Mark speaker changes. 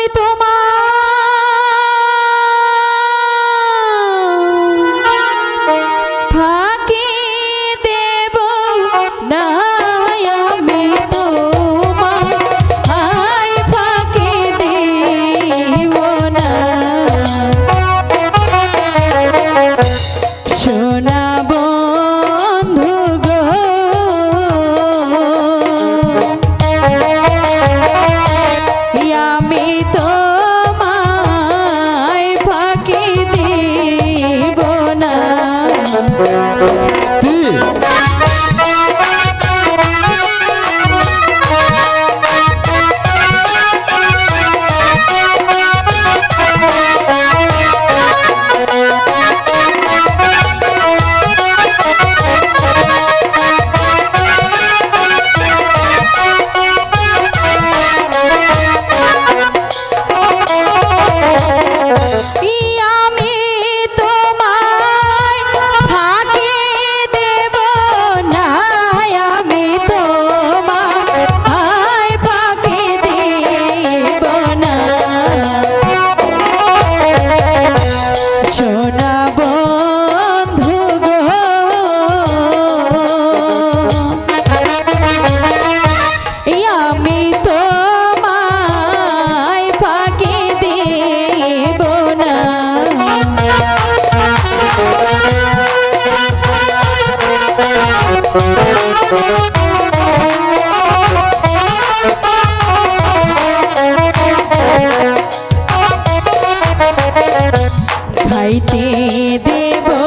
Speaker 1: আমি তোমার Thank you. শোন খাইতে দেব